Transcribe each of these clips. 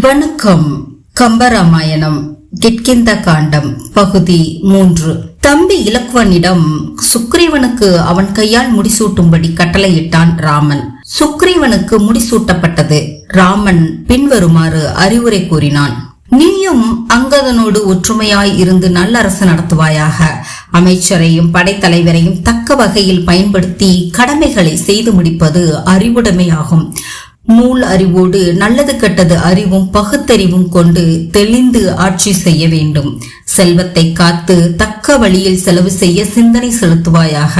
வணக்கம் கம்பராமாயணம் கிட்கிந்த காண்டம் பகுதி மூன்று. தம்பி இலக்குவனிடம் சுக்ரீவனுக்கு அவன் கையால் முடிசூட்டும்படி கட்டளையிட்டான் ராமன். சுக்ரீவனுக்கு முடிசூட்டப்பட்டது. ராமன் பின்வருமாறு அறிவுரை கூறினான். நீயும் அங்கதனோடு ஒற்றுமையாய் இருந்து நல்ல அரசு நடத்துவாயாக. அமைச்சரையும் படைத்தலைவரையும் தக்க வகையில் பயன்படுத்தி கடமைகளை செய்து முடிப்பது அறிவுடைமையாகும். நூல் அறிவோடு நல்லது கெட்டது அறிவும் பகுத்தறிவும் கொண்டு தெளிந்து ஆட்சி செய்ய வேண்டும். செல்வத்தை காத்து தக்க வழியில் செலவு செய்ய சிந்தனை செலுத்துவாயாக.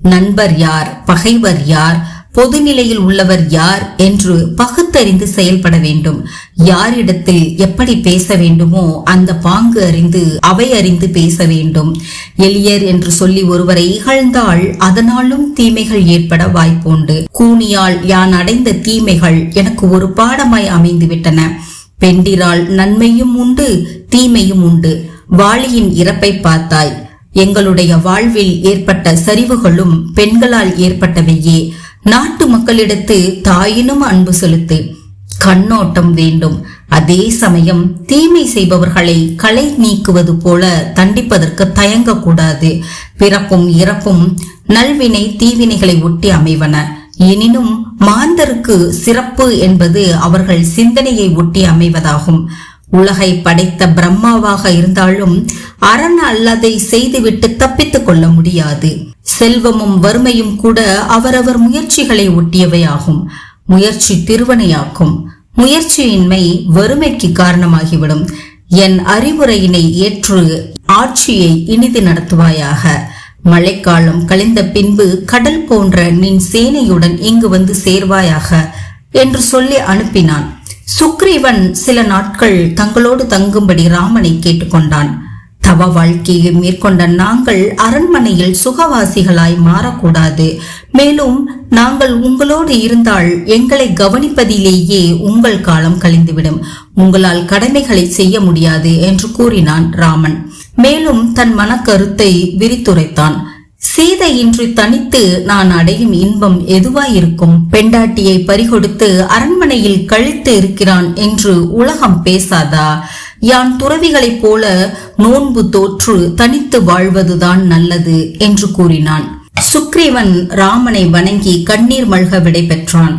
நண்பர் யார் பகைவர் யார் பொதுநிலையில் உள்ளவர் யார் என்று பகுத்தறிந்து செயல்பட வேண்டும். யாரிடத்தில் எப்படி பேச வேண்டுமோ அந்த பாங்கு அறிந்து அவை அறிந்து பேச வேண்டும். எளியர் என்று சொல்லி ஒருவரை இகழ்ந்தால் அதனாலும் தீமைகள் ஏற்பட வாய்ப்புண்டு. கூனியால் யான் அடைந்த தீமைகள் எனக்கு ஒரு பாடமாய் அமைந்துவிட்டன. பெண்டிரால் நன்மையும் உண்டு தீமையும் உண்டு. வாளியின் இறப்பை பார்த்தாய். எங்களுடைய வாழ்வில் ஏற்பட்ட சரிவுகளும் பெண்களால் ஏற்பட்டவையே. நாட்டு மக்களிடத்து தாயினும் அன்பு செலுத்து. கண்ணோட்டம் வேண்டும். அதே சமயம் தீமை செய்பவர்களை களை நீக்குவது போல தண்டிப்பதற்கு தயங்கக்கூடாது. பிறப்பும் இறப்பும் நல்வினை தீவினைகளை ஒட்டி அமைவன. எனினும் மாந்தருக்கு சிறப்பு என்பது அவர்கள் சிந்தனையை ஒட்டி அமைவதாகும். உலகை படைத்த பிரம்மாவாக இருந்தாலும் அரண் அல்லதை செய்துவிட்டு தப்பித்துக் கொள்ள முடியாது. செல்வமும் வறுமையும் கூட அவரவர் முயற்சிகளை ஒட்டியவையாகும். முயற்சி திருவனையாக்கும் முயற்சியின்மை வறுமைக்கு காரணமாகிவிடும். என் அறிவுரையினை ஏற்று ஆட்சியை இனிது நடத்துவாயாக. மழைக்காலம் கழிந்த பின்பு கடல் போன்ற நின் சேனையுடன் இங்கு வந்து சேர்வாயாக என்று சொல்லி அனுப்பினான். சுக்ரீவன் சில நாட்கள் தங்களோடு தங்கும்படி ராமனை கேட்டுக்கொண்டான். தவ வாழ்க்கையை மேற்கொண்ட நாங்கள் அரண்மனையில் சுகவாசிகளாய் மாறக்கூடாது. மேலும் நாங்கள் உங்களோடு இருந்தால் எங்களை கவனிப்பதிலேயே உங்கள் காலம் கழிந்துவிடும். உங்களால் கடமைகளை செய்ய முடியாது என்று கூறினான் ராமன். மேலும் தன் மனக்கருத்தை விரித்துரைத்தான். சீதை இன்று தனித்து நான் அடையும் இன்பம் எதுவாயிருக்கும்? பெண்டாட்டியை பறிகொடுத்து அரண்மனையில் கழித்து இருக்கிறான் என்று உலகம் பேசாதா? யான் துறவிகளைப் போல நோன்பு தோற்று தனித்து வாழ்வதுதான் நல்லது என்று கூறினான். சுக்ரீவன் ராமனை வணங்கி கண்ணீர் மல்க விடை பெற்றான்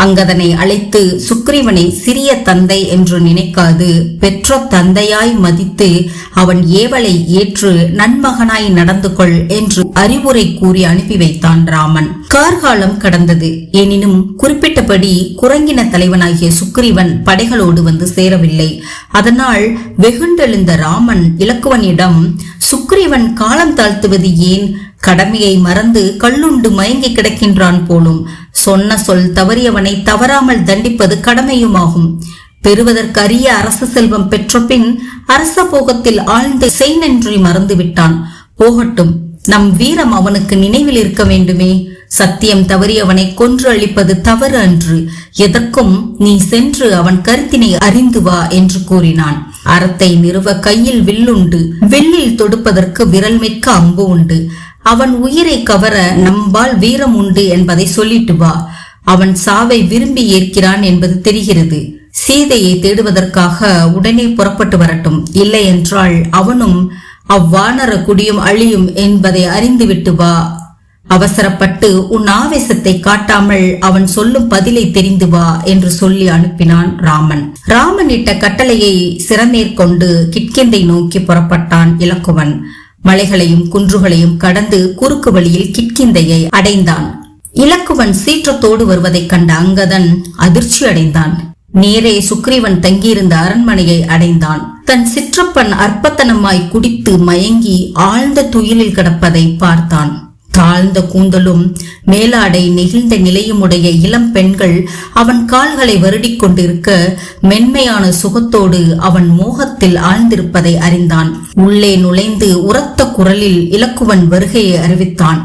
அங்கதனை அழைத்து சுக்ரீவனை சிறிய தந்தை என்று நினைக்காது. பெற்ற தந்தையாய் மதித்து அவன் ஏவலை ஏற்று நன்மகனாய் நடந்து கொள் என்று அறிவுரை கூறி அனுப்பி வைத்தான் ராமன். கார்காலம் கடந்தது. எனினும் குறிப்பிட்டபடி குரங்கின தலைவனாகிய சுக்ரீவன் படைகளோடு வந்து சேரவில்லை. அதனால் வெகுண்டெழுந்த ராமன் இலக்குவனிடம் சுக்ரீவன் காலம் தாழ்த்துவது ஏன்? கடமையை மறந்து கல்லுண்டு மயங்கி கிடக்கின்றான் போலும். சொன்ன சொல் தவறியவனை தவறாமல் தண்டிப்பது கடமையுமாகும். பெறுவதற்கு அரிய அரச செல்வம் பெற்ற பின் அரச போகத்தில் ஆழ்ந்த செய் நன்றி போகட்டும் நம் வீரம் அவனுக்கு நினைவில் இருக்க வேண்டுமே. சத்தியம் தவறியவனை கொன்று அழிப்பது தவறு அன்று. எதற்கும் நீ சென்று அவன் கருத்தினை அறிந்து வா என்று கூறினான். அறத்தை நிறுவ கையில் வில்லுண்டு. வில்லில் தொடுப்பதற்கு விரல் மிக்க அம்பு உண்டு. அவன் உயிரை கவர நம்பால் வீரம் உண்டு என்பதை சொல்லிட்டு வா. அவன் சாவை விரும்பி ஏற்கிறான் என்பது தெரிகிறது. சீதையை தேடுவதற்காக உடனே புறப்பட்டு வரட்டும். இல்லை என்றால் அவனும் அவ்வானர குடியும் அழியும் என்பதை அறிந்துவிட்டு வா. அவசரப்பட்டு உன் ஆவேசத்தை காட்டாமல் அவன் சொல்லும் பதிலை தெரிந்து வா என்று சொல்லி அனுப்பினான் ராமன். ராமன் இட்ட கட்டளையை சிறமேற்கொண்டு கிட்கிந்தை நோக்கி புறப்பட்டான் இலக்குவன் மலைகளையும் குன்றுகளையும் கடந்து குறுக்கு வழியில் கிட்கிந்தையை அடைந்தான். இலக்குவன் சீற்றத்தோடு வருவதைக் கண்ட அங்கதன் அதிர்ச்சி அடைந்தான். நேரே சுக்ரீவன் தங்கியிருந்த அரண்மனையை அடைந்தான். தன் சிற்றப்பன் அற்பத்தனமாய் குடித்து மயங்கி ஆழ்ந்த துயிலில் கிடப்பதை பார்த்தான். தாழ்ந்த கூந்தலும் மேலாடை நெகிழ்ந்த நிலையுமுடைய இளம் பெண்கள் அவன் கால்களை வருடிக் கொண்டிருக்க மென்மையான சுகத்தோடு அவன் மோகத்தில் ஆழ்ந்திருப்பதை அறிந்தான். உள்ளே நுழைந்து உரத்த குரலில் இலக்குவன் வருகையை அறிவித்தான்.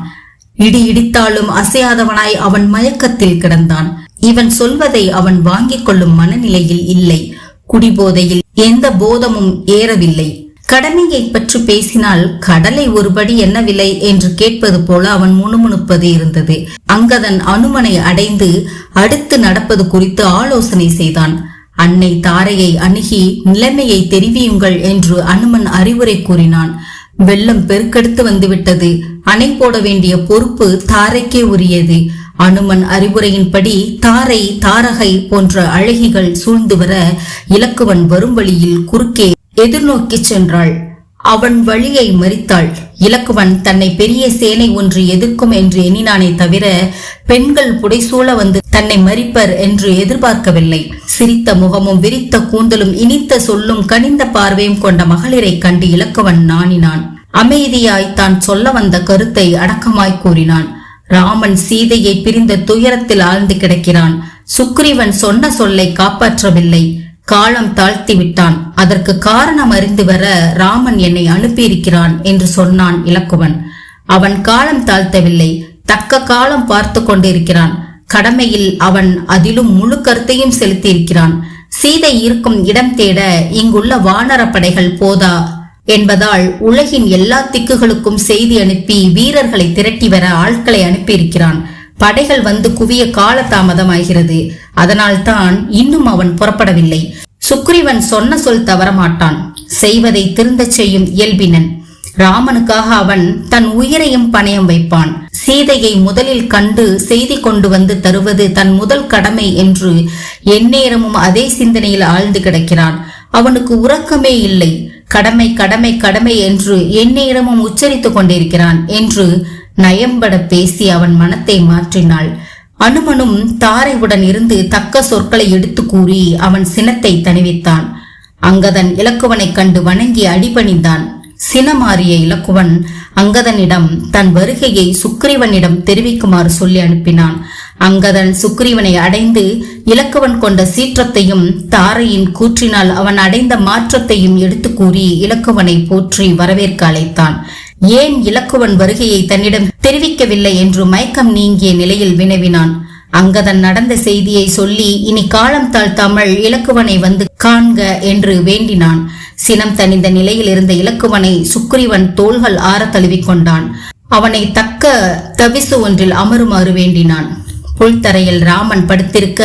இடி இடித்தாலும் அசையாதவனாய் அவன் மயக்கத்தில் கிடந்தான். இவன் சொல்வதை அவன் வாங்கிக் கொள்ளும் மனநிலையில் இல்லை. குடிபோதையில் எந்த போதமும் ஏறவில்லை. கடமையை பற்றி பேசினால் கடலை ஒருபடி என்ன விலை என்று கேட்பது போல அவன் முணுமுணுப்பது இருந்தது. அங்கதன் அனுமனை அடைந்து அடுத்து நடப்பது குறித்து ஆலோசனை செய்தான். அன்னை தாரையை அணுகி நிலைமையை தெரிவியுங்கள் என்று அனுமன் அறிவுரை கூறினான். வெள்ளம் பெருக்கெடுத்து வந்துவிட்டது. அணை போட வேண்டிய பொறுப்பு தாரைக்கே உரியது. அனுமன் அறிவுரையின்படி தாரை தாரகை போன்ற அழகிகள் சூழ்ந்து வர இலக்குவன் வரும் வழியில் குறுக்கே எதிர்நோக்கி சென்றாள். அவன் வழியை மறித்தாள். இலக்குவன் தன்னை பெரிய சேனை ஒன்று எதிர்க்கும் என்று எண்ணினானே தவிர பெண்கள் புடைசூழ வந்து தன்னை மறிப்பர் என்று எதிர்பார்க்கவில்லை. சிரித்த முகமும் விரித்த கூந்தலும் இனித்த சொல்லும் கனிந்த பார்வையும் கொண்ட மகளிரை கண்டு இலக்குவன் நாணினான். அமைதியாய் தான் சொல்ல வந்த கருத்தை அடக்கமாய் கூறினான். ராமன் சீதையை பிரிந்த துயரத்தில் ஆழ்ந்து கிடக்கிறான். சுக்ரீவன் சொன்ன சொல்லை காப்பாற்றவில்லை. காலம் தாழ்த்தி விட்டான் அதற்கு காரணம் அறிந்து வர ராமன் என்னை அனுப்பியிருக்கிறான் என்று சொன்னான் இலக்குவன். அவன் காலம் தாழ்த்தவில்லை. தக்க காலம் பார்த்து கொண்டிருக்கிறான். கடமையில் அவன் அதிலும் முழு கருத்தையும் செலுத்தியிருக்கிறான். சீதை இருக்கும் இடம் தேட இங்குள்ள வானரப்படைகள் போதா என்பதால் உலகின் எல்லா திக்குகளுக்கும் செய்தி அனுப்பி வீரர்களை திரட்டி வர ஆட்களை அனுப்பியிருக்கிறான். படைகள் வந்து குவிய கால தாமதமாகிறது அதனால்தான் இன்னும் அவன் புறப்படவில்லை. சுக்ரீவன் சொன்ன சொல் தவறமாட்டான். செய்வதை திருந்தச் செய்யும் இயல்பினன். ராமனுக்காக அவன் தன் உயிரையும் பணயம் வைப்பான். சீதையை முதலில் கண்டு செய்தி கொண்டு வந்து தருவது தன் முதல் கடமை என்று எந்நேரமும் அதே சிந்தனையில் ஆழ்ந்து கிடக்கிறான். அவனுக்கு உறக்கமே இல்லை. கடமை கடமை கடமை என்று எந்நேரமும் உச்சரித்துக் கொண்டிருக்கிறான் என்று நயம்பட பேசி அவன் மனத்தை மாற்றினாள். அனுமனும் தாரைவுடன் இருந்து தக்க சொற்களை எடுத்து கூறி அவன் சினத்தை தணிவித்தான். அங்கதன் இலக்குவனைக் கண்டு வணங்கி அடிபணிந்தான். சினமாறிய இலக்குவன் அங்கதனிடம் தன் வருகையை சுக்ரீவனிடம் தெரிவிக்குமாறு சொல்லி அனுப்பினான். அங்கதன் சுக்ரீவனை அடைந்து இலக்குவன் கொண்ட சீற்றத்தையும் தாரையின் கூற்றினால் அவன் அடைந்த மாற்றத்தையும் எடுத்து கூறி இலக்குவனை போற்றி வரவேற்க அழைத்தான். ஏன் இலக்குவன் வருகையை தன்னிடம் தெரிவிக்கவில்லை என்று மயக்கம் நீங்கிய நிலையில் வினவினான். அங்கதன் நடந்த செய்தியை சொல்லி இனி காலம் தாழ்த்தாமல் இலக்குவனை வந்து காண்க என்று வேண்டினான். சினம் தனிந்த நிலையில் இருந்த இலக்குவனை சுக்ரீவன் தோள்கள் ஆற தழுவிக்கொண்டான் அவனை தக்க தவிசு ஒன்றில் அமருமாறு வேண்டினான். புல்தரையில் ராமன் படுத்திருக்க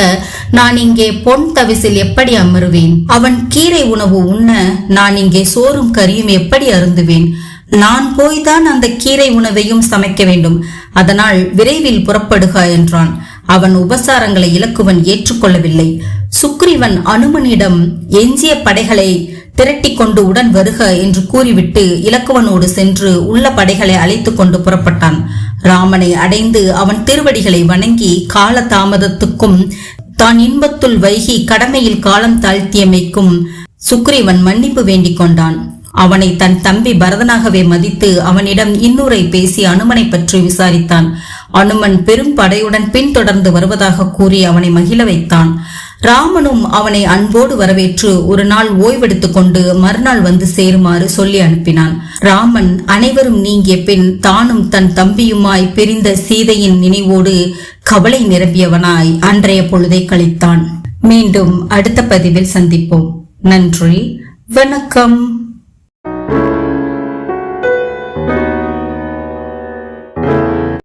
நான் இங்கே பொன் தவிசில் எப்படி அமருவேன்? அவன் கீரை உணவு உண்ண நான் இங்கே சோறும் கறியும் எப்படி அருந்துவேன்? நான் போய்தான் அந்த கீரை உணவையும் சமைக்க வேண்டும். அதனால் விரைவில் புறப்படுக என்றான். அவன் உபசாரங்களை இலக்குவன் ஏற்றுக்கொள்ளவில்லை. சுக்ரீவன் அனுமனிடம் எஞ்சிய படைகளை திரட்டி கொண்டு உடன் வருக என்று கூறிவிட்டு இலக்குவனோடு சென்று உள்ள படைகளை அழைத்து கொண்டு புறப்பட்டான். ராமனை அடைந்து அவன் திருவடிகளை வணங்கி கால தாமதத்துக்கும் தான் இன்பத்துள் வைகி கடமையில் காலம் தாழ்த்தியமைக்கும் சுக்ரீவன் மன்னிப்பு வேண்டிக் கொண்டான். அவனை தன் தம்பி பரதனாகவே மதித்து அவனிடம் இன்னுரை பேசி அனுமனை பற்றி விசாரித்தான். அனுமன் பெரும் படையுடன் பின்தொடர்ந்து வருவதாக கூறி அவனை மகிழ வைத்தான். ராமனும் அவனை அன்போடு வரவேற்று ஒரு நாள் ஓய்வெடுத்துக் கொண்டு மறுநாள் வந்து சேருமாறு சொல்லி அனுப்பினான். ராமன் அனைவரும் நீங்கிய பின் தானும் தன் தம்பியுமாய் பிரிந்த சீதையின் நினைவோடு கவலை நிரம்பியவனாய் அன்றைய பொழுதை கழித்தான். மீண்டும் அடுத்த பதிவில் சந்திப்போம். நன்றி. வணக்கம்.